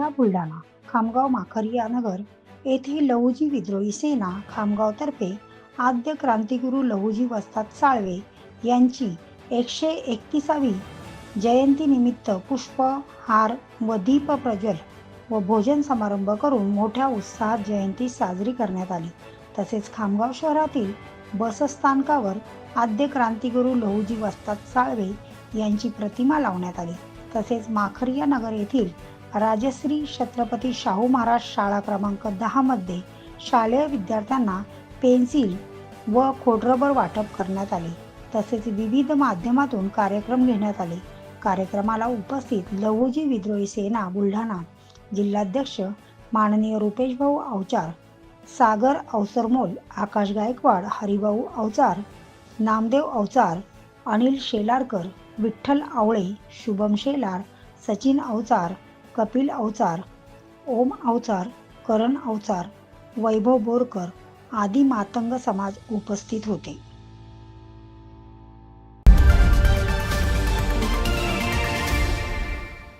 जिल्हा बुलढाणा खामगाव माखरिया नगर येथे लहुजी विद्रोही सेना खामगावतर्फे आद्य क्रांतिगुरू लहुजी वस्ताद साळवे यांची एकशे एकतीसावी जयंतीनिमित्त पुष्प हार व दीप प्रज्वल व भोजन समारंभ करून मोठ्या उत्साहात जयंती साजरी करण्यात आली. तसेच खामगाव शहरातील बसस्थानकावर आद्य क्रांतिगुरू लहुजी वस्ताद साळवे यांची प्रतिमा लावण्यात आली. तसेच माखरिया नगर येथील राजश्री छत्रपती शाहू महाराज शाळा क्रमांक दहामध्ये शालेय विद्यार्थ्यांना पेन्सिल व खोडरबर वाटप करण्यात आले. तसेच विविध माध्यमातून कार्यक्रम घेण्यात आले. कार्यक्रमाला उपस्थित लघुजी विद्रोही सेना बुलढाणा जिल्हाध्यक्ष माननीय रुपेश भाऊ अवचार सागर अवसरमोल आकाश गायकवाड हरिभाऊ अवचार नामदेव अवचार अनिल शेलारकर विठ्ठल आवळे शुभम शेलार सचिन अवचार कपिल अवचार ओम अवचार करण अवचार वैभव बोरकर आदी मातंग समाज उपस्थित होते.